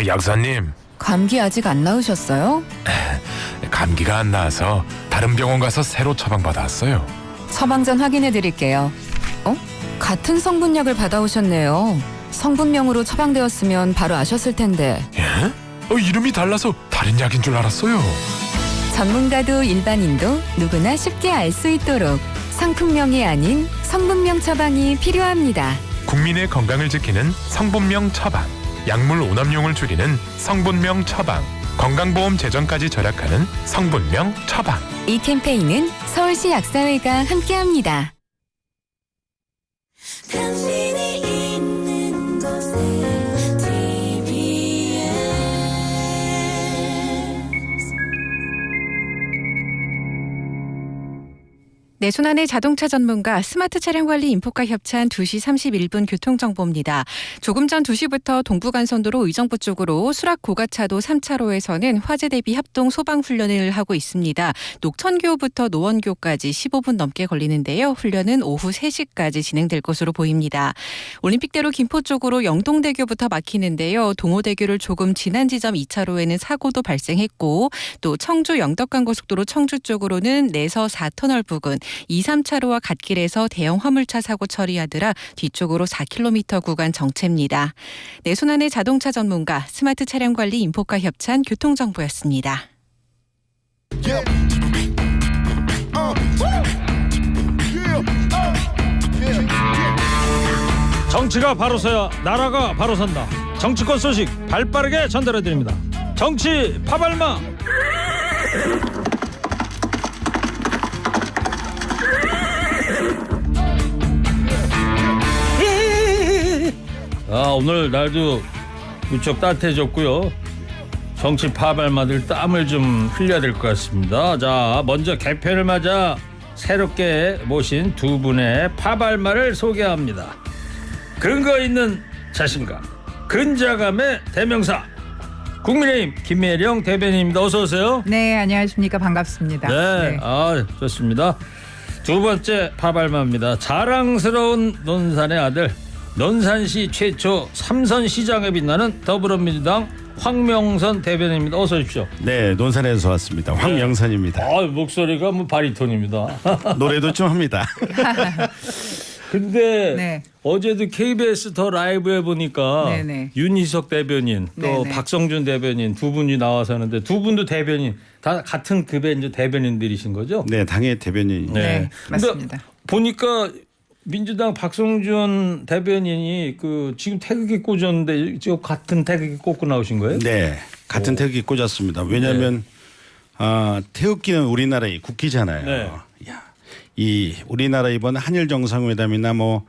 아, 약사님, 감기 아직 안 나으셨어요? 감기가 안 나서 다른 병원 가서 새로 처방 받았어요. 처방전 확인해 드릴게요. 어? 같은 성분약을 받아오셨네요. 성분명으로 처방되었으면 바로 아셨을 텐데 예? 어, 이름이 달라서 다른 약인 줄 알았어요. 전문가도 일반인도 누구나 쉽게 알 수 있도록 상품명이 아닌 성분명 처방이 필요합니다. 국민의 건강을 지키는 성분명 처방, 약물 오남용을 줄이는 성분명 처방, 건강보험 재정까지 절약하는 성분명 처방. 이 캠페인은 서울시 약사회가 함께합니다. 내 손안의 자동차 전문가 스마트 차량 관리 인포카 협찬 2시 31분 교통 정보입니다. 조금 전 2시부터 동부간선도로 의정부 쪽으로 수락 고가차도 3차로에서는 화재 대비 합동 소방 훈련을 하고 있습니다. 녹천교부터 노원교까지 15분 넘게 걸리는데요. 훈련은 오후 3시까지 진행될 것으로 보입니다. 올림픽대로 김포 쪽으로 영동대교부터 막히는데요. 동호대교를 조금 지난 지점 2차로에는 사고도 발생했고 또 청주 영덕간 고속도로 청주 쪽으로는 내서 4터널 부근 2, 3차로와 갓길에서 대형 화물차 사고 처리하느라 뒤쪽으로 4km 구간 정체입니다. 내 손안의 자동차 전문가 스마트 차량 관리 인포카 협찬 yeah. Yeah. 정치가 바로 서야 나라가 바로 선다. 정치권 소식 발빠르게 전달해 드립니다. 정치 파발마. 아 오늘 날도 무척 따뜻해졌고요. 정치 파발마들 땀을 좀 흘려야 될 것 같습니다. 자, 먼저 개편을 맞아 새롭게 모신 두 분의 파발마를 소개합니다. 근거 있는 자신감, 근자감의 대명사. 국민의힘 김혜령 대변인입니다. 어서 오세요. 네, 안녕하십니까. 반갑습니다. 네, 아 좋습니다. 두 번째 파발마입니다. 자랑스러운 논산의 아들, 논산시 최초 삼선 시장에 빛나는 더불어민주당 황명선 대변인입니다. 어서 오십시오. 네, 논산에서 왔습니다. 황영선입니다. 아 목소리가 뭐 바리톤입니다. 노래도 좀 합니다. 근데 네. 어제도 KBS 더 라이브에 보니까 네네. 윤희석 대변인 또 네네. 박성준 대변인 두 분이 나와서 하는데 두 분도 대변인 다 같은 급의 이제 대변인들이신 거죠? 네, 당의 대변인. 네, 근데 맞습니다. 보니까 민주당 박성준 대변인이 그 지금 태극기 꽂았는데 저 같은 태극기 꽂고 나오신 거예요? 네, 같은 태극기 꽂았습니다. 왜냐하면 아, 태극기는 우리나라의 국기잖아요. 네. 야, 이 우리나라 이번 한일 정상회담이나 뭐,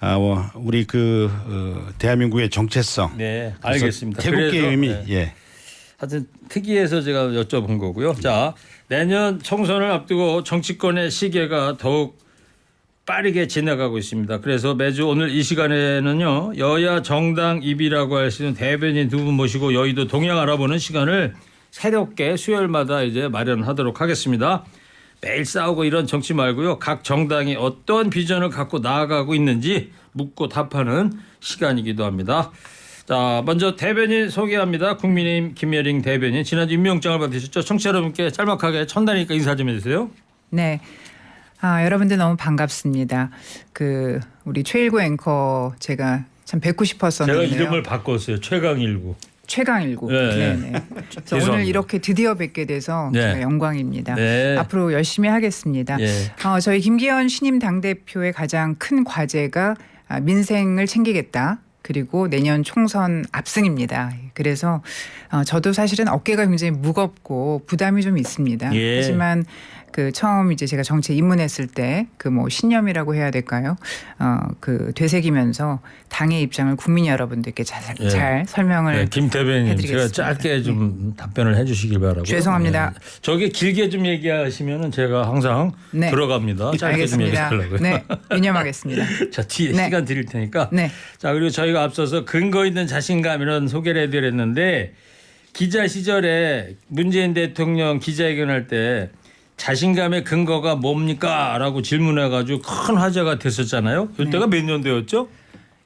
아, 뭐 우리 그 어, 대한민국의 정체성. 네, 알겠습니다. 태극기의 그래서, 의미. 네. 예. 하여튼 특이해서 제가 여쭤본 거고요. 자 내년 총선을 앞두고 정치권의 시계가 더욱 빠르게 지나가고 있습니다. 그래서 매주 오늘 이 시간에는요 여야 정당 입이라고 할 수 있는 대변인 두 분 모시고 여의도 동향 알아보는 시간을 새롭게 수요일마다 이제 마련하도록 하겠습니다. 매일 싸우고 이런 정치 말고요. 각 정당이 어떤 비전을 갖고 나아가고 있는지 묻고 답하는 시간이기도 합니다. 자, 먼저 대변인 소개합니다. 국민의힘 김예링 대변인. 지난주 임명장을 받으셨죠. 청취자 여러분께 짤막하게 천단이니까 인사 좀 해주세요. 네. 아, 여러분들 너무 반갑습니다. 그 우리 최일구 앵커 제가 참 뵙고 제가 싶었었는데요. 이름을 바꿨어요. 최강일구. 최강일구. 네, 네, 네. 네. 그래서 죄송합니다. 오늘 이렇게 드디어 뵙게 돼서 네. 제가 영광입니다. 네. 앞으로 열심히 하겠습니다. 예. 어, 저희 김기현 신임 당대표의 가장 큰 과제가 아, 민생을 챙기겠다. 그리고 내년 총선 압승입니다. 그래서 어, 저도 사실은 어깨가 굉장히 무겁고 부담이 좀 있습니다. 예. 하지만 그 처음 이제 제가 정치에 입문했을 때 그 뭐 신념이라고 해야 될까요? 어그 되새기면서 당의 입장을 국민 여러분들께 잘, 예. 잘 설명을 네, 김 대변인 제가. 짧게 좀 답변을 해주시길 바라고요. 죄송합니다. 네. 저게 길게 좀 얘기하시면은 제가 항상 네. 들어갑니다. 짧게 좀 알겠습니다. 얘기하려고요. 네, 유념하겠습니다. 자 뒤에 네. 시간 드릴 테니까. 네. 자 그리고 저희 가 앞서서 근거 있는 자신감 이런 소개를 해드렸는데 기자 시절에 문재인 대통령 기자회견할 때 자신감의 근거가 뭡니까?라고 질문해가지고 큰 화제가 됐었잖아요. 이때가 몇 년도였죠?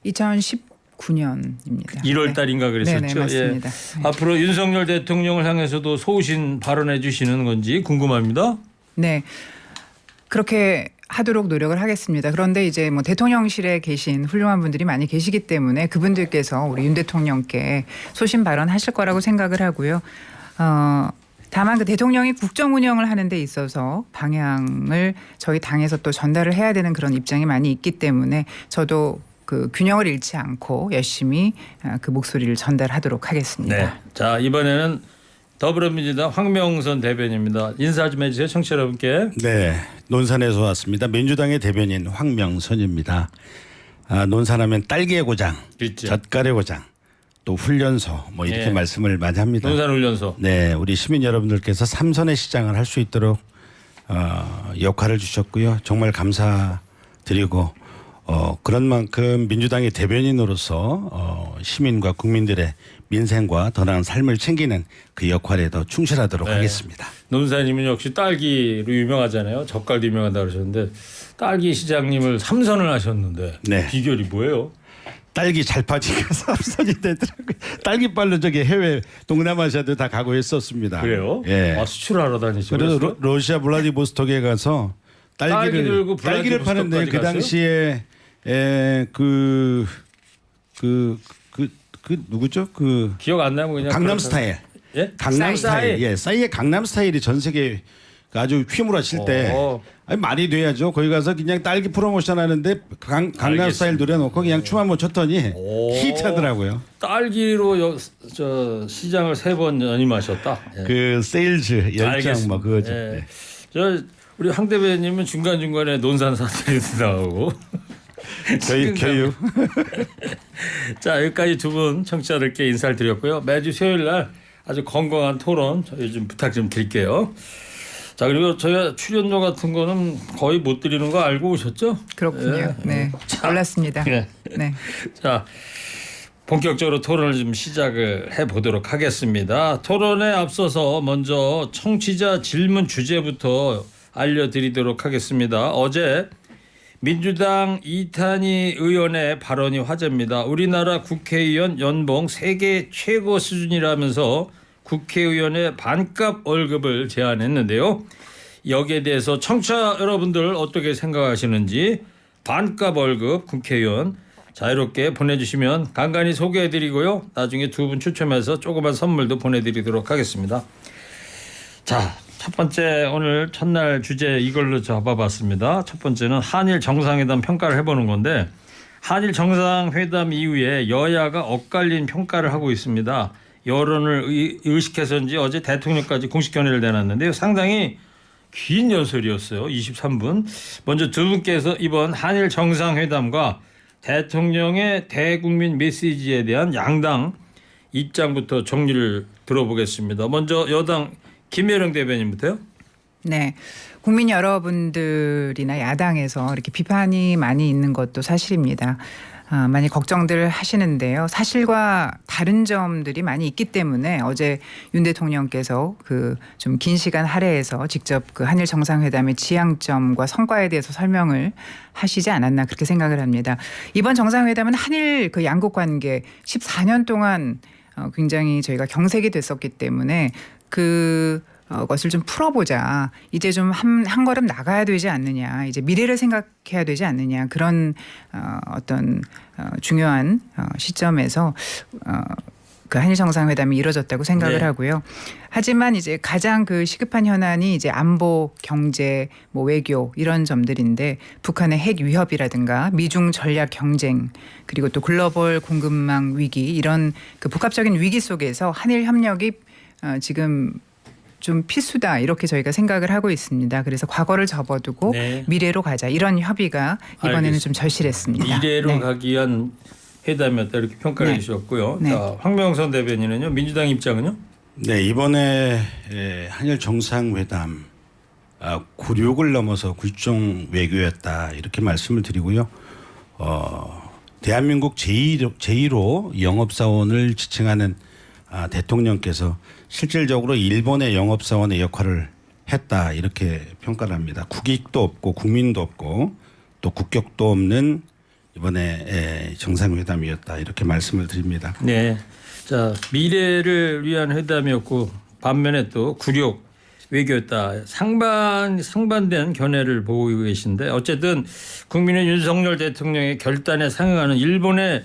2010 2019년입니다. 1월 달인가 그랬었죠. 네네, 맞습니다. 예. 앞으로 윤석열 대통령을 향해서도 소신 발언해 주시는 건지 궁금합니다. 네. 그렇게 하도록 노력을 하겠습니다. 그런데 이제 뭐 대통령실에 계신 훌륭한 분들이 많이 계시기 때문에 그분들께서 우리 윤 대통령께 소신 발언하실 거라고 생각을 하고요. 어, 다만 그 대통령이 국정 운영을 하는 데 있어서 방향을 저희 당에서 또 전달을 해야 되는 그런 입장이 많이 있기 때문에 저도 그 균형을 잃지 않고 열심히 어, 그 목소리를 전달하도록 하겠습니다. 네. 자 이번에는 더불어민주당 황명선 대변인입니다. 인사 좀 해주세요, 청취자 여러분께. 네, 논산에서 왔습니다. 민주당의 대변인 황명선입니다. 아, 논산하면 딸기의 고장, 그렇죠. 젓갈의 고장, 또 훈련소 뭐 이렇게 예. 말씀을 많이 합니다. 논산 훈련소. 네, 우리 시민 여러분들께서 삼선의 시장을 할 수 있도록 어, 역할을 주셨고요. 정말 감사드리고 어, 그런 만큼 민주당의 대변인으로서 어, 시민과 국민들의 민생과 더 나은 삶을 챙기는 그 역할에 더 충실하도록 네. 하겠습니다. 논산님은 역시 딸기로 유명하잖아요. 젓갈도 유명하다 그러셨는데 딸기 시장님을 삼선을 하셨는데 네. 비결이 뭐예요? 딸기 잘 파지가 삼선이 되더라고요. 딸기 빨로 저기 해외 동남아시아도 다 가고 했었습니다. 그래요? 예. 아, 수출하러 다니시고 그래서? 러, 러시아 블라디보스톡에 가서 딸기 딸기를 들고 딸기를 파는데 그 당시에 에그그 그 그그 누구죠? 그 기억 안 나면 그냥 강남 그렇다- 스타일. 예? 강남 싸이. 스타일. 예, 싸이의 강남 스타일이 전 세계 아주 휘몰아칠 때 어. 아니 말이 돼야죠. 거기 가서 그냥 딸기 프로모션 하는데 강, 강남 알겠습니다. 스타일 노래 놓고 그냥 춤 한번 췄더니 오. 히트하더라고요. 딸기로 여, 저 시장을 세 번 연임하셨다. 예. 그 세일즈 열정 알겠습니다. 뭐 그거죠. 예. 네. 저 우리 황 대변님은 중간 중간에 논산 사투리도 나오고. 교육. 자 여기까지 두 분 청취자들께 인사를 드렸고요. 매주 수요일 날 아주 건강한 토론 저희 좀 부탁 좀 드릴게요. 자 그리고 저희가 출연료 같은 거는 거의 못 드리는 거 알고 오셨죠? 그렇군요. 예. 네. 몰랐습니다. 예. 네. 자 본격적으로 토론을 좀 시작을 해 보도록 하겠습니다. 토론에 앞서서 먼저 청취자 질문 주제부터 알려드리도록 하겠습니다. 어제 민주당 이탄희 의원의 발언이 화제입니다. 우리나라 국회의원 연봉 세계 최고 수준이라면서 국회의원의 반값 월급을 제안했는데요. 여기에 대해서 청취자 여러분들 어떻게 생각하시는지 반값 월급 국회의원 자유롭게 보내주시면 간간히 소개해드리고요. 나중에 두 분 추첨해서 조그만 선물도 보내드리도록 하겠습니다. 자, 첫 번째 오늘 첫날 주제 이걸로 잡아봤습니다. 첫 번째는 한일 정상회담 평가를 해보는 건데 한일 정상회담 이후에 여야가 엇갈린 평가를 하고 있습니다. 여론을 의- 의식해서인지 어제 대통령까지 공식 견해를 내놨는데요. 상당히 긴 연설이었어요. 23분. 먼저 두 분께서 이번 한일 정상회담과 대통령의 대국민 메시지에 대한 양당 입장부터 정리를 들어보겠습니다. 먼저 여당 김혜령 대변인부터요. 네. 국민 여러분들이나 야당에서 이렇게 비판이 많이 있는 것도 사실입니다. 아, 많이 걱정들 하시는데요. 사실과 다른 점들이 많이 있기 때문에 어제 윤 대통령께서 그 좀 긴 시간 할애해서 직접 그 한일 정상회담의 지향점과 성과에 대해서 설명을 하시지 않았나 그렇게 생각을 합니다. 이번 정상회담은 한일 그 양국 관계 14년 동안 어, 굉장히 저희가 경색이 됐었기 때문에 그 어, 것을 좀 풀어보자. 이제 좀 한 한 걸음 나가야 되지 않느냐. 이제 미래를 생각해야 되지 않느냐. 그런 어, 어떤 어, 중요한 어, 시점에서 어, 그 한일 정상회담이 이뤄졌다고 생각을 네. 하고요. 하지만 이제 가장 그 시급한 현안이 이제 안보, 경제, 뭐 외교 이런 점들인데 북한의 핵 위협이라든가 미중 전략 경쟁 그리고 또 글로벌 공급망 위기 이런 그 복합적인 위기 속에서 한일 협력이 어, 지금 좀 필수다 이렇게 저희가 생각을 하고 있습니다. 그래서 과거를 접어두고 네. 미래로 가자 이런 협의가 이번에는 알겠습니다. 좀 절실했습니다. 미래로 네. 가기 위한 회담이었다 이렇게 평가를 네. 해주셨고요. 네. 자, 황명선 대변인은요. 민주당 입장은요? 네 이번에 에, 한일 정상회담 아, 굴욕을 넘어서 굴종 외교였다 이렇게 말씀을 드리고요. 어, 대한민국 제1호, 제1호 영업사원을 지칭하는 아, 대통령께서 실질적으로 일본의 영업사원의 역할을 했다 이렇게 평가를 합니다. 국익도 없고 국민도 없고 또 국격도 없는 이번에 에, 정상회담이었다 이렇게 말씀을 드립니다. 네. 자 미래를 위한 회담이었고 반면에 또 굴욕 외교였다. 상반 상반된 견해를 보고 계신데 어쨌든 국민의 윤석열 대통령의 결단에 상응하는 일본의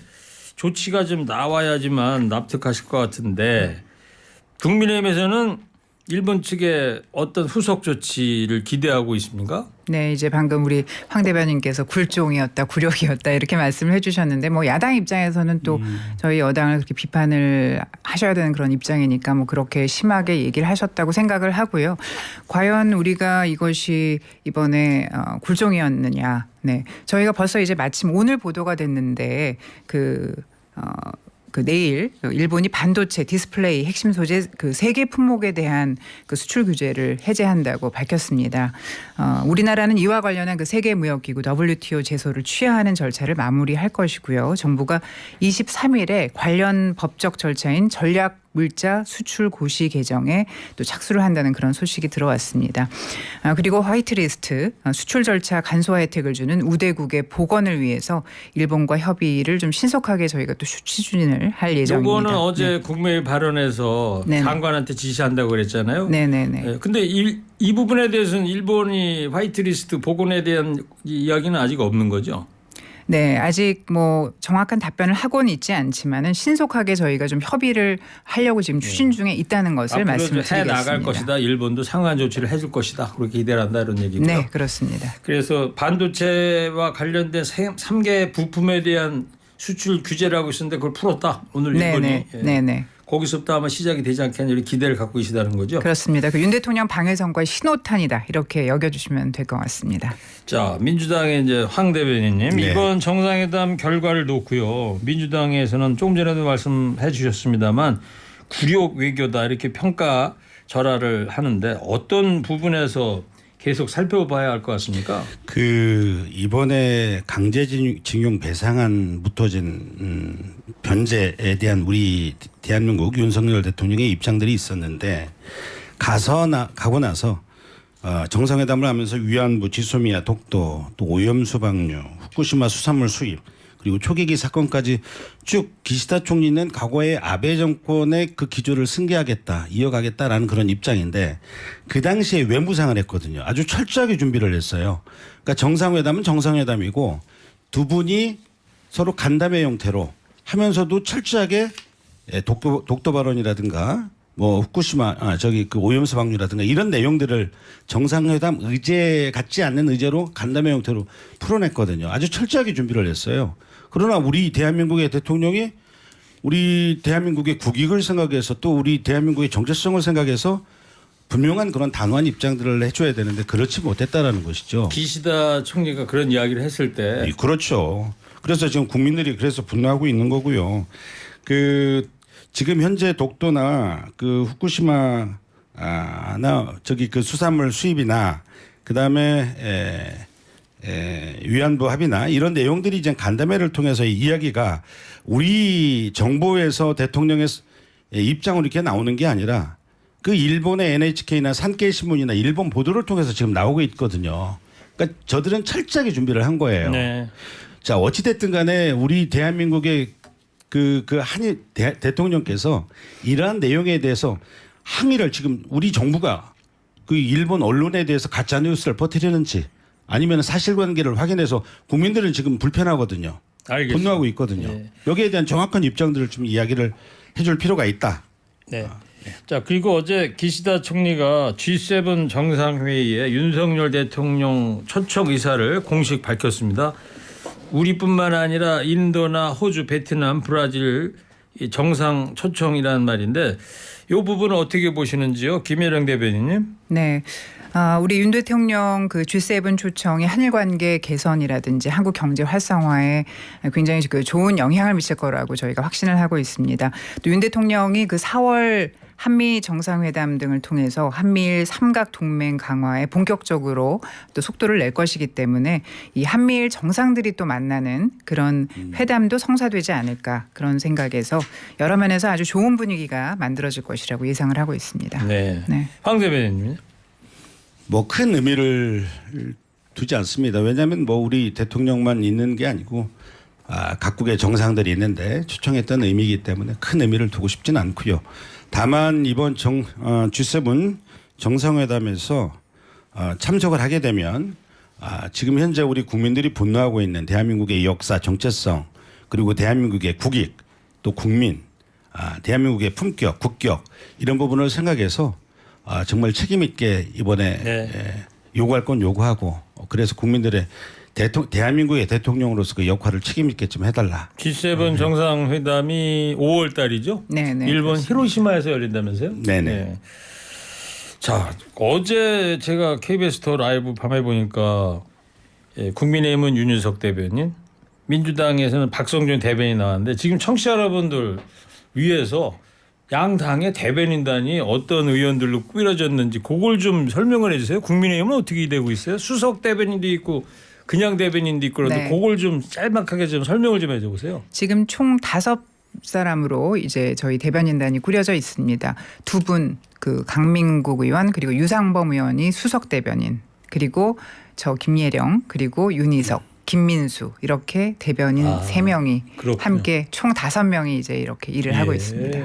조치가 좀 나와야지만 납득하실 것 같은데 국민의힘에서는 일본 측에 어떤 후속 조치를 기대하고 있습니까? 네, 이제 방금 우리 황 대변인께서 굴종이었다, 굴욕이었다 이렇게 말씀을 해주셨는데 뭐 야당 입장에서는 또 저희 여당을 그렇게 비판을 하셔야 되는 그런 입장이니까 뭐 그렇게 심하게 얘기를 하셨다고 생각을 하고요. 과연 우리가 이것이 이번에 어, 굴종이었느냐? 네, 저희가 벌써 이제 마침 오늘 보도가 됐는데 그 어, 그 내일 일본이 반도체 디스플레이 핵심 소재 그 세계 품목에 대한 그 수출 규제를 해제한다고 밝혔습니다. 어, 우리나라는 이와 관련한 그 세계 무역 기구 WTO 제소를 취하하는 절차를 마무리할 것이고요. 정부가 23일에 관련 법적 절차인 전략 물자 수출 고시 개정에 또 착수를 한다는 그런 소식이 들어왔습니다. 아, 그리고 화이트리스트 어, 수출 절차 간소화 혜택을 주는 우대국의 복원을 위해서 일본과 협의를 좀 신속하게 저희가 또 추진을 할 예정입니다. 요거는 어제 국무회의 발언에서 네네. 장관한테 지시한다고 그랬잖아요. 네, 네, 네. 예, 근데 이, 이 부분에 대해서는 일본이 화이트리스트 복원에 대한 이- 이야기는 아직 없는 거죠. 네, 아직 뭐 정확한 답변을 하고는 있지 않지만은 신속하게 저희가 좀 협의를 하려고 지금 추진 중에 있다는 것을 네. 말씀을 해 드리겠습니다. 나갈 것이다. 일본도 상한 조치를 해줄 것이다. 그렇게 기대를 한다 이런 얘기고요. 네, 그렇습니다. 그래서 반도체와 관련된 3개 부품에 대한 수출 규제를 하고 있었는데 그걸 풀었다. 오늘 네, 일본이 네, 예. 네, 네. 거기서부터 아마 시작이 되지 않겠냐 이런 기대를 갖고 계시다는 거죠. 그렇습니다. 그 윤 대통령 방해 선거의 신호탄이다 이렇게 여겨주시면 될 것 같습니다. 자 민주당의 이제 황 대변인님 네. 이번 정상회담 결과를 놓고요 민주당에서는 조금 전에도 말씀해 주셨습니다만 굴욕 외교다 이렇게 평가 절하를 하는데 어떤 부분에서 계속 살펴봐야 할 것 같습니까? 그 이번에 강제징용 배상안 붙어진 음, 변제에 대한 우리 대한민국 윤석열 대통령의 입장들이 있었는데 가서 나 가고 나서 어, 정상회담을 하면서 위안부, 지소미아, 독도, 또 오염 수 방류, 후쿠시마 수산물 수입 그리고 초계기 사건까지 쭉 기시다 총리는 과거에 아베 정권의 그 기조를 승계하겠다, 이어가겠다라는 그런 입장인데 그 당시에 외무상을 했거든요. 아주 철저하게 준비를 했어요. 그러니까 정상회담은 정상회담이고 두 분이 서로 간담회 형태로 하면서도 철저하게 예, 독도, 독도 발언이라든가 뭐 후쿠시마 아 저기 그 오염수 방류라든가 이런 내용들을 정상회담 의제 같지 않는 의제로 간담회 형태로 풀어냈거든요. 아주 철저하게 준비를 했어요. 그러나 우리 대한민국의 대통령이 우리 대한민국의 국익을 생각해서 또 우리 대한민국의 정체성을 생각해서 분명한 그런 단호한 입장들을 해줘야 되는데 그렇지 못했다라는 것이죠. 기시다 총리가 그런 이야기를 했을 때 예, 그렇죠. 그래서 지금 국민들이 그래서 분노하고 있는 거고요. 그 지금 현재 독도나 그 후쿠시마 아나 저기 그 수산물 수입이나 그다음에 에, 에, 위안부 합의나 이런 내용들이 이제 간담회를 통해서 이 이야기가 우리 정부에서 대통령의 입장으로 이렇게 나오는 게 아니라 그 일본의 NHK나 산케이 신문이나 일본 보도를 통해서 지금 나오고 있거든요. 그러니까 저들은 철저하게 준비를 한 거예요. 네. 자 어찌 됐든 간에 우리 대한민국의 그 그 한일 대, 대통령께서 이러한 내용에 대해서 항의를 지금 우리 정부가 그 일본 언론에 대해서 가짜 뉴스를 퍼뜨리는지 아니면 사실관계를 확인해서 국민들은 지금 불편하거든요. 알겠습니다. 분노하고 있거든요. 예. 여기에 대한 정확한 입장들을 좀 이야기를 해줄 필요가 있다. 네. 자 그리고 어제 기시다 총리가 G7 정상회의에 윤석열 대통령 초청 의사를 공식 밝혔습니다. 우리뿐만 아니라 인도나 호주, 베트남, 브라질 이 정상 초청이라는 말인데 이 부분은 어떻게 보시는지요, 김혜령 대변인님? 네. 아, 우리 윤 대통령 그 G7 초청이 한일 관계 개선이라든지 한국 경제 활성화에 굉장히 그 좋은 영향을 미칠 거라고 저희가 확신을 하고 있습니다. 또 윤 대통령이 그 4월 한미 정상회담 등을 통해서 한미일 삼각 동맹 강화에 본격적으로 또 속도를 낼 것이기 때문에 이 한미일 정상들이 또 만나는 그런 회담도 성사되지 않을까 그런 생각에서 여러 면에서 아주 좋은 분위기가 만들어질 것이라고 예상을 하고 있습니다. 네. 네. 황 대변인님. 뭐 큰 의미를 두지 않습니다. 왜냐하면 뭐 우리 대통령만 있는 게 아니고 아, 각국의 정상들이 있는데 초청했던 의미이기 때문에 큰 의미를 두고 싶지는 않고요. 다만 이번 정, 어, G7 정상회담에서 어, 참석을 하게 되면 아, 지금 현재 우리 국민들이 분노하고 있는 대한민국의 역사, 정체성 그리고 대한민국의 국익 또 국민, 아, 대한민국의 품격, 국격 이런 부분을 생각해서 아, 정말 책임 있게 이번에 네. 에, 요구할 건 요구하고 어, 그래서 국민들의 대통, 대한민국의 대통령으로서 그 역할을 책임 있게 좀 해달라. G7 정상회담이 5월 달이죠? 네, 네. 일본 히로시마에서 열린다면서요? 네네. 자 어제 제가 KBS 더 라이브 밤에 보니까 예, 국민의힘은 윤유석 대변인, 민주당에서는 박성준 대변인 나왔는데 지금 청취자 여러분들 위해서 양 당의 대변인단이 어떤 의원들로 꾸려졌는지 그걸 좀 설명을 해주세요. 국민의힘은 어떻게 되고 있어요? 수석 대변인도 있고 그냥 대변인도 있고 그런데 네. 그걸 좀 짤막하게 좀 설명을 좀 해줘보세요. 지금 총 다섯 사람으로 이제 저희 대변인단이 꾸려져 있습니다. 두 분 그 강민국 의원 그리고 유상범 의원이 수석 대변인 그리고 저 김예령 그리고 윤희석 김민수 이렇게 대변인 아, 세 명이. 함께 총 다섯 명이 이제 이렇게 일을 하고 예. 있습니다.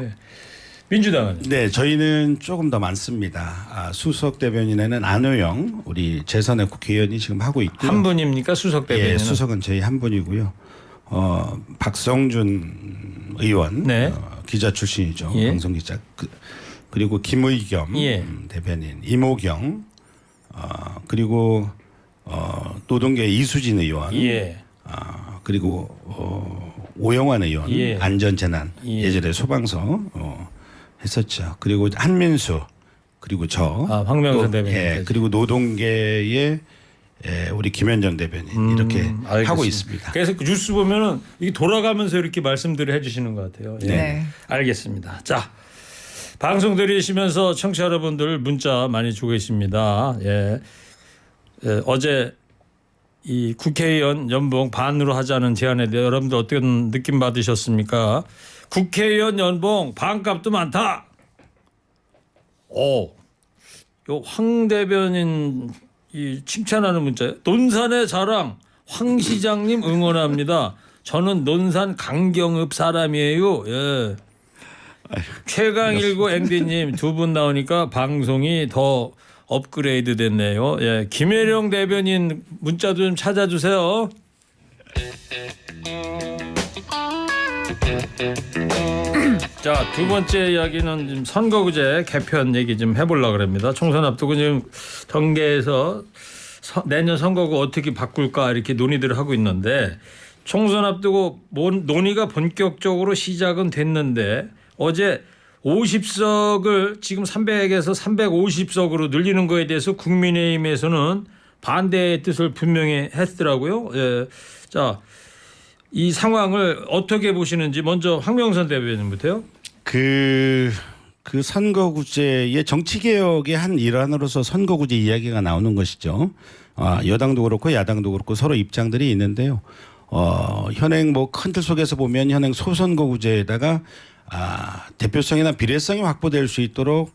민주당은 네, 저희는 조금 더 많습니다. 아, 수석 대변인에는 안호영 우리 재선의 국회의원이 지금 하고 있고요. 한 분입니까 수석 대변인은? 예, 수석은 저희 한 분이고요. 어, 박성준 의원 네. 어, 기자 출신이죠. 예. 방송 기자. 그, 그리고 김의겸 예. 음, 대변인, 이모경 어, 그리고 어, 노동계 이수진 의원. 예. 아, 그리고 어, 오영환 의원 예. 안전재난 예. 예. 전에 소방서 어, 했었죠. 그리고 한민수 그리고 저 아, 황명선 또, 대변인. 예, 그리고 노동계의 예, 우리 김현정 대변인 음, 이렇게 알겠습니다. 하고 있습니다. 그래서 그 뉴스 보면은 이게 돌아가면서 이렇게 말씀들을 해주시는 것 같아요. 예. 네. 알겠습니다. 자 방송 들으시면서 청취자 여러분들 문자 많이 주고 계십니다. 예. 예, 어제 이 국회의원 연봉 반으로 하자는 제안에 대해 여러분들 어떻게 느낌 받으셨습니까? 국회의원 연봉 반값도 많다. 오, 요황 대변인 이 칭찬하는 문자. 논산의 자랑 황 시장님 응원합니다. 저는 논산 강경읍 사람이에요. 예. 최강일고 앵디님 두 분 나오니까 방송이 더 업그레이드 됐네요. 예, 김혜령 대변인 문자도 좀 찾아주세요. 자, 두 번째 이야기는 지금 선거구제 개편 얘기 좀 해보려고 합니다. 총선 앞두고 지금 정계에서 서- 내년 선거구 어떻게 바꿀까 이렇게 논의들을 하고 있는데 총선 앞두고 뭔- 논의가 본격적으로 시작은 됐는데 어제 50석을 지금 300에서 350석으로 늘리는 거에 대해서 국민의힘에서는 반대의 뜻을 분명히 했더라고요. 예. 자, 이 상황을 어떻게 보시는지 먼저 황명선 대변인부터요. 그, 그 선거구제의 정치개혁의 한 일환으로서 선거구제 이야기가 나오는 것이죠. 아, 여당도 그렇고 야당도 그렇고 서로 입장들이 있는데요. 어, 현행 뭐 큰 틀 속에서 보면 현행 소선거구제에다가 아, 대표성이나 비례성이 확보될 수 있도록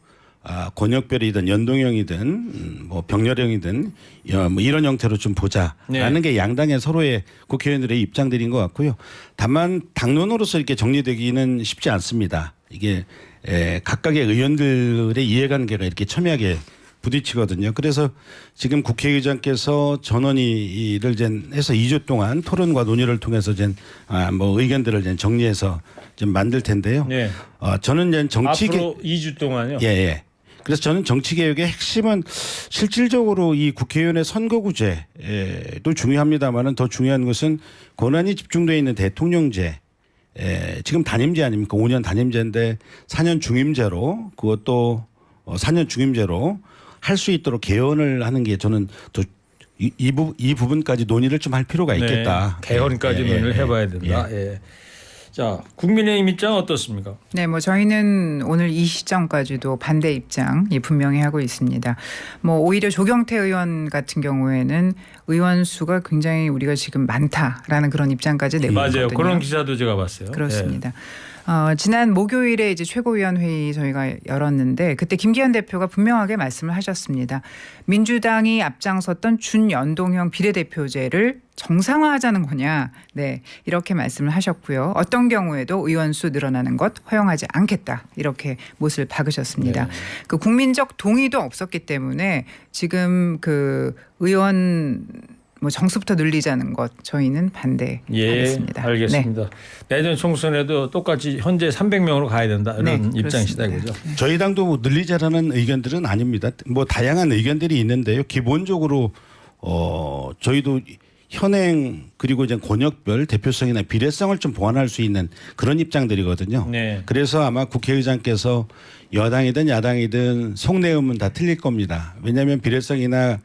아, 권역별이든 연동형이든 음, 뭐 병렬형이든 여- 뭐 이런 형태로 좀 보자라는 게 양당의 서로의 국회의원들의 입장들인 것 같고요. 다만 당론으로서 이렇게 정리되기는 쉽지 않습니다. 이게 에, 각각의 의원들의 이해관계가 이렇게 첨예하게 부딪히거든요. 그래서 지금 국회의장께서 전원위를 이제 해서 2주 동안 토론과 논의를 통해서 이제 아, 뭐 의견들을 정리해서 좀 만들 텐데요. 네. 어, 저는 이제 정치 개- 앞으로 2주 동안요. 예, 예. 그래서 저는 정치 개혁의 핵심은 실질적으로 이 국회의원의 선거구제도 중요합니다만은 더 중요한 것은 권한이 집중되어 있는 대통령제. 에, 지금 단임제 아닙니까? 5년 단임제인데 4년 중임제로 그것도 어, 4년 중임제로 할 수 있도록 개헌을 하는 게 저는 더 이, 이, 부, 이 부분까지 논의를 좀 할 필요가 있겠다. 네, 개헌까지 예, 예, 논의를 예, 해봐야 된다. 예. 자, 국민의힘 입장 어떻습니까? 네, 뭐 저희는 오늘 이 시점까지도 반대 입장 이 분명히 하고 있습니다. 뭐 오히려 조경태 의원 같은 경우에는 의원 수가 굉장히 우리가 지금 많다라는 그런 입장까지 내고 맞아요. 있거든요. 그런 기사도 제가 봤어요. 그렇습니다. 어, 지난 목요일에 이제 최고위원 회의 저희가 열었는데 그때 김기현 대표가 분명하게 말씀을 하셨습니다. 민주당이 앞장섰던 준연동형 비례대표제를 정상화하자는 거냐. 네. 이렇게 말씀을 하셨고요. 어떤 경우에도 의원 수 늘어나는 것 허용하지 않겠다. 이렇게 못을 박으셨습니다. 그 국민적 동의도 없었기 때문에 지금 그 의원 뭐 정수부터 늘리자는 것 저희는 예, 반대하겠습니다. 네. 알겠습니다. 내년 총선에도 똑같이 현재 300명으로 가야 된다 이런 네, 입장이시다 그렇습니다. 그죠? 저희 당도 뭐 늘리자라는 의견들은 아닙니다. 뭐 다양한 의견들이 있는데요. 기본적으로 어 저희도 현행 그리고 이제 권역별 대표성이나 비례성을 좀 보완할 수 있는 그런 입장들이거든요. 네. 그래서 아마 국회의장께서 여당이든 야당이든 속내음은 다 틀릴 겁니다. 왜냐하면 비례성이나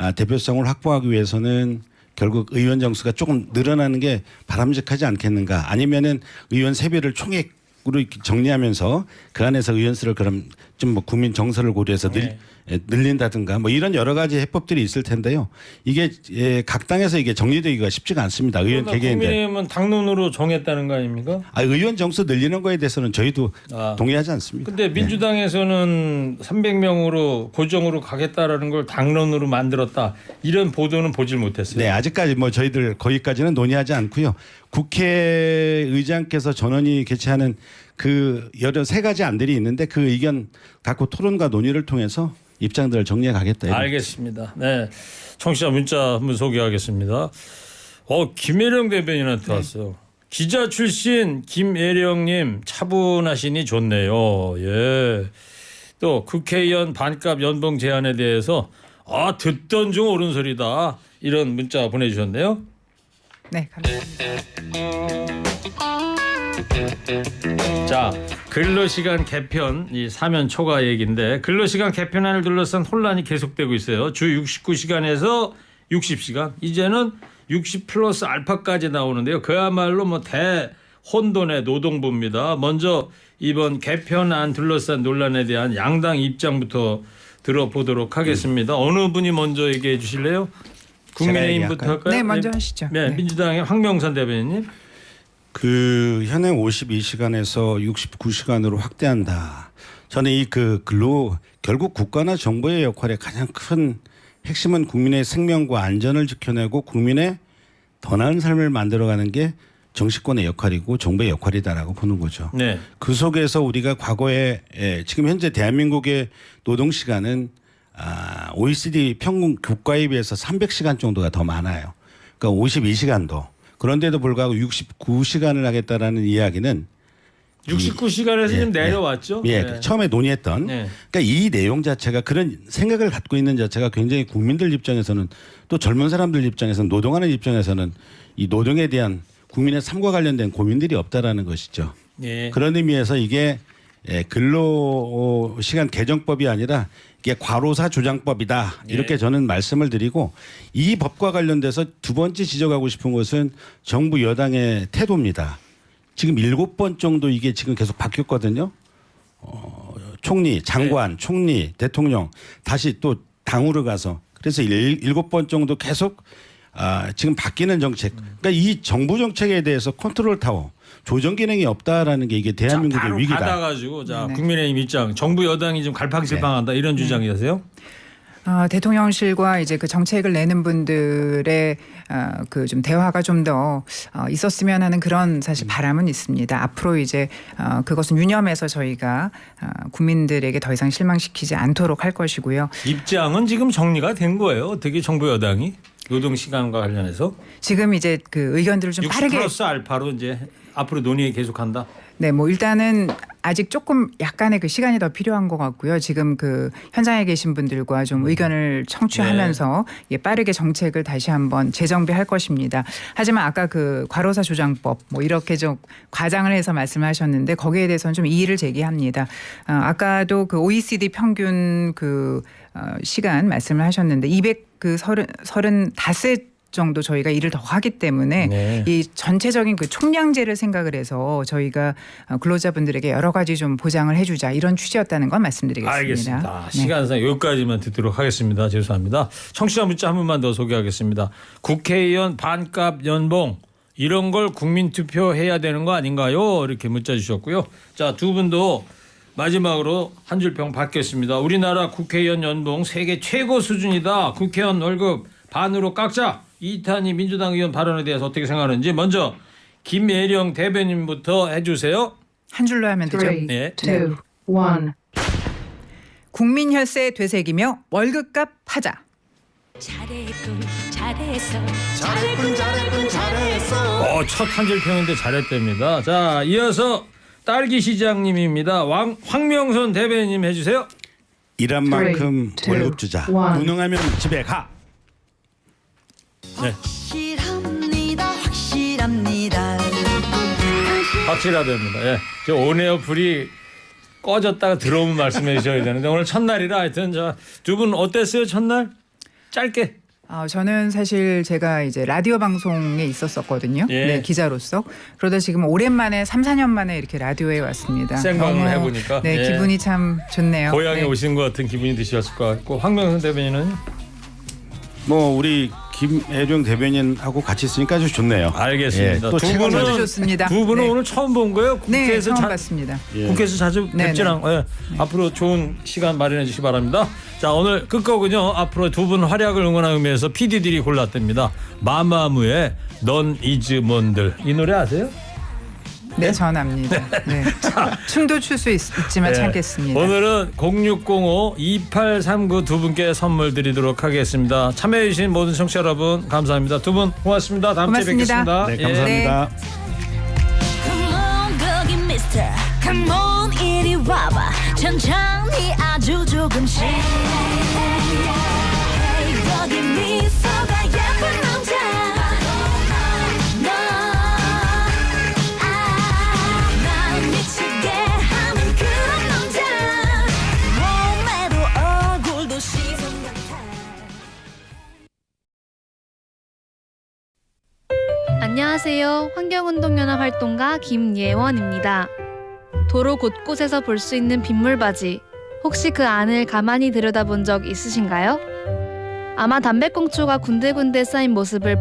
아, 대표성을 확보하기 위해서는 결국 의원 정수가 조금 늘어나는 게 바람직하지 않겠는가? 아니면은 의원 세배를 총액 으로 이렇게 정리하면서 그 안에서 의원 수를 그럼 좀 뭐 국민 정서를 고려해서 늘, 네. 예, 늘린다든가 뭐 이런 여러 가지 해법들이 있을 텐데요. 이게 예, 각 당에서 이게 정리되기가 쉽지가 않습니다. 의원 그러나 개개인들. 국민의힘은 당론으로 정했다는 거 아닙니까? 아, 의원 정수 늘리는 거에 대해서는 저희도 아. 동의하지 않습니다. 근데 민주당에서는 300명으로 고정으로 가겠다라는 걸 당론으로 만들었다 이런 보도는 보질 못했어요. 네, 아직까지 뭐 저희들 거기까지는 논의하지 않고요. 국회의장께서 전원이 개최하는 그 여러 세 가지 안들이 있는데 그 의견 갖고 토론과 논의를 통해서 입장들을 정리해 가겠다. 이런 알겠습니다. 네, 청취자 문자 한번 소개하겠습니다. 어 김혜령 대변인한테 왔어요. 기자 출신 김혜령님 차분하시니 좋네요. 예. 또 국회의원 반값 연봉 제한에 대해서 아 듣던 중 옳은 소리다 이런 문자 보내주셨네요. 네, 감사합니다. 자 근로시간 개편 이 사면 초과 얘기인데 근로시간 개편안을 둘러싼 혼란이 계속되고 있어요. 주 69시간에서 60시간 이제는 60 플러스 알파까지 나오는데요. 그야말로 뭐 대 혼돈의 노동부입니다. 먼저 이번 개편안 둘러싼 논란에 대한 양당 입장부터 들어보도록 하겠습니다. 어느 분이 먼저 얘기해 주실래요? 국민의힘부터? 할까요? 네, 먼저 하시죠. 네, 네. 민주당의 황명산 대변인님. 그 현행 52시간에서 69시간으로 확대한다. 저는 이 그 근로 결국 국가나 정부의 역할의 가장 큰 핵심은 국민의 생명과 안전을 지켜내고 국민의 더 나은 삶을 만들어가는 게 정치권의 역할이고 정부의 역할이다라고 보는 거죠. 네. 그 속에서 우리가 과거에 예, 지금 현재 대한민국의 노동 시간은 아, OECD 평균 국가에 비해서 300시간 정도가 더 많아요. 그러니까 52시간도 그런데도 불구하고 69시간을 하겠다라는 이야기는 69시간에서 예, 좀 예. 내려왔죠. 예, 네. 처음에 논의했던 네. 그러니까 이 내용 자체가 그런 생각을 갖고 있는 자체가 굉장히 국민들 입장에서는 또 젊은 사람들 입장에서는 노동하는 입장에서는 이 노동에 대한 국민의 삶과 관련된 고민들이 없다라는 것이죠. 예. 그런 의미에서 이게 예, 근로 시간 개정법이 아니라 이게 과로사 조장법이다 이렇게 예. 저는 말씀을 드리고 이 법과 관련돼서 두 번째 지적하고 싶은 것은 정부 여당의 태도입니다. 지금 일곱 번 정도 이게 지금 계속 바뀌었거든요. 어, 총리, 장관, 총리, 대통령 다시 또 당으로 가서 그래서 일, 일곱 번 정도 계속 아, 지금 바뀌는 정책. 그러니까 이 정부 정책에 대해서 컨트롤 타워 조정 기능이 없다라는 게 이게 자, 대한민국의 바로 위기다. 받아가지고 자 네. 국민의힘 입장, 정부 여당이 좀 갈팡질팡한다 이런 주장이세요? 어, 대통령실과 이제 그 정책을 내는 분들의 어, 그 좀 대화가 좀 더 어, 있었으면 하는 그런 사실 바람은 있습니다. 앞으로 이제 어, 그것은 유념해서 저희가 어, 국민들에게 더 이상 실망시키지 않도록 할 것이고요. 입장은 지금 정리가 된 거예요. 어떻게 정부 여당이 노동 시간과 관련해서 지금 이제 그 의견들을 좀 60 빠르게 플러스 알파로 이제 앞으로 논의 계속한다. 네, 뭐 일단은 아직 조금 약간의 그 시간이 더 필요한 것 같고요. 지금 그 현장에 계신 분들과 좀 의견을 청취하면서 예, 빠르게 정책을 다시 한번 재정비할 것입니다. 하지만 아까 그 과로사 조장법 뭐 이렇게 좀 과장을 해서 말씀하셨는데 거기에 대해서는 좀 이의를 제기합니다. 어, 아까도 그 OECD 평균 그 어, 시간 말씀을 하셨는데 200 그 서른 서른 닷새 정도 저희가 일을 더 하기 때문에 네. 이 전체적인 그 총량제를 생각을 해서 저희가 어, 근로자분들에게 여러 가지 좀 보장을 해주자 이런 취지였다는 건 말씀드리겠습니다. 알겠습니다. 네. 시간상 여기까지만 듣도록 하겠습니다. 죄송합니다. 청취자 문자 한 번만 더 소개하겠습니다. 국회의원 반값 연봉 이런 걸 국민 투표해야 되는 거 아닌가요? 이렇게 문자 주셨고요. 자, 두 분도 마지막으로 한 줄 평 받겠습니다. 우리나라 국회의원 연봉 세계 최고 수준이다. 국회의원 월급 반으로 깎자. 이탄희 민주당 의원 발언에 대해서 어떻게 생각하는지 먼저 김예령 대변인부터 해주세요. 한 줄로 하면 되죠. 네. two, one. 국민 혈세 되새기며 월급값 하자. 잘했군 잘했어 잘했군 잘했군 잘했어 어, 첫 한 줄 평인데 잘했답니다. 자, 이어서 딸기 시장님입니다. 왕 황명선 대변인 해주세요. 일한 만큼 Three, two, 월급 주자. one. 무능하면 집에 가. 확실합니다 확실합니다 확실하답니다. 예. 저 온에어 불이 꺼졌다가 들어오면 말씀해 주셔야 되는데 오늘 첫날이라 하여튼 두분 어땠어요 첫날? 짧게. 어, 저는 사실 제가 이제 라디오 방송에 있었었거든요. 예. 네, 기자로서. 그러다 지금 오랜만에 3, 4년 만에 이렇게 라디오에 왔습니다. 생방을 너무, 해보니까. 네, 예. 기분이 참 좋네요. 고향에 네. 오신 것 같은 기분이 드셨을 것 같고 황명선 대변인은 뭐 우리 김혜령 대변인하고 같이 있으니까 아주 좋네요. 알겠습니다. 예, 또두 최근에 저도 분은 좋습니다. 두 분은 네. 오늘 처음 본 거예요? 네, 국회에서 처음 자- 봤습니다. 예. 국회에서 자주 네, 뵙진 네. 않고 예. 앞으로 좋은 시간 마련해 주시기 바랍니다. 자 오늘 끝곡은요 앞으로 두 분 활약을 응원하는 의미에서 PD들이 골랐답니다. 마마무의 넌 이즈먼들 이 노래 아세요? 네, 전합니다. 네. 춤도 출수 있지만 네. 참겠습니다. 오늘은 0605 2839 두 분께 선물 드리도록 하겠습니다. 참여해주신 모든 청취자 여러분 감사합니다. 두 분 고맙습니다. 다음 주에 고맙습니다. 뵙겠습니다. 네, 예. 감사합니다. Come on 거기 mister Come on 이리 와봐 천천히 아주 조금씩 Hey, 여기 미소 안녕하세요. 환경운동연합 활동가 김예원입니다. 도로 곳곳에서 볼 수 있는 빗물바지. 혹시 그 안을 가만히 들여다본 적 있으신가요? 아마 담배꽁초가 군데군데 쌓인 모습을 볼